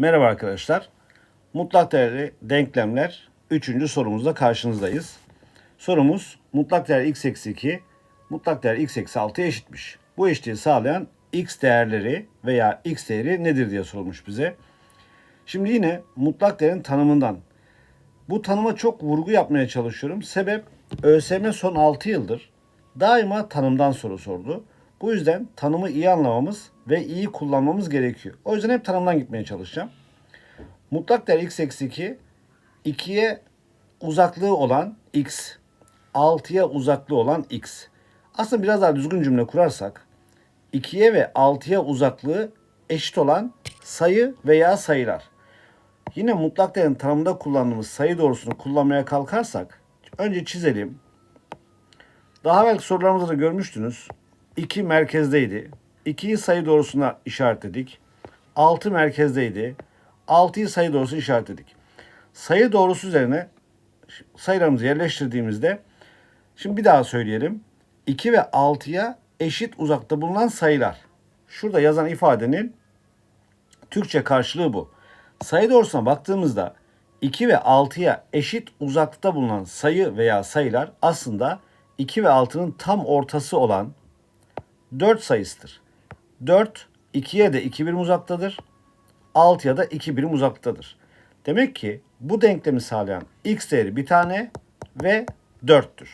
Merhaba arkadaşlar. Mutlak değerli denklemler 3. sorumuzda karşınızdayız. Sorumuz mutlak değer x eksi 2, mutlak değer x eksi 6'ya eşitmiş. Bu eşitliği sağlayan x değerleri veya x değeri nedir diye sorulmuş bize. Şimdi yine mutlak değerin tanımından. Bu tanıma çok vurgu yapmaya çalışıyorum. Sebep ÖSYM son 6 yıldır daima tanımdan soru sordu. Bu yüzden tanımı iyi anlamamız ve iyi kullanmamız gerekiyor. O yüzden hep tanımdan gitmeye çalışacağım. Mutlak değer x eksi 2, 2'ye uzaklığı olan x, 6'ya uzaklığı olan x. Aslında biraz daha düzgün cümle kurarsak, 2'ye ve 6'ya uzaklığı eşit olan sayı veya sayılar. Yine mutlak değerin tanımında kullandığımız sayı doğrusunu kullanmaya kalkarsak, önce çizelim. Daha belki sorularımızda da görmüştünüz. 2 merkezdeydi. 2'yi sayı doğrusuna işaretledik. 6 merkezdeydi. 6'yı sayı doğrusu işaretledik. Sayı doğrusu üzerine sayılarımızı yerleştirdiğimizde şimdi bir daha söyleyelim. 2 ve 6'ya eşit uzakta bulunan sayılar. Şurada yazan ifadenin Türkçe karşılığı bu. Sayı doğrusuna baktığımızda 2 ve 6'ya eşit uzaklıkta bulunan sayı veya sayılar aslında 2 ve 6'nın tam ortası olan 4 sayısıdır. 4 2'ye de 2 birim uzaktadır. 6'ya da 2 birim uzaktadır. Demek ki bu denklemi sağlayan x değeri bir tane ve 4'tür.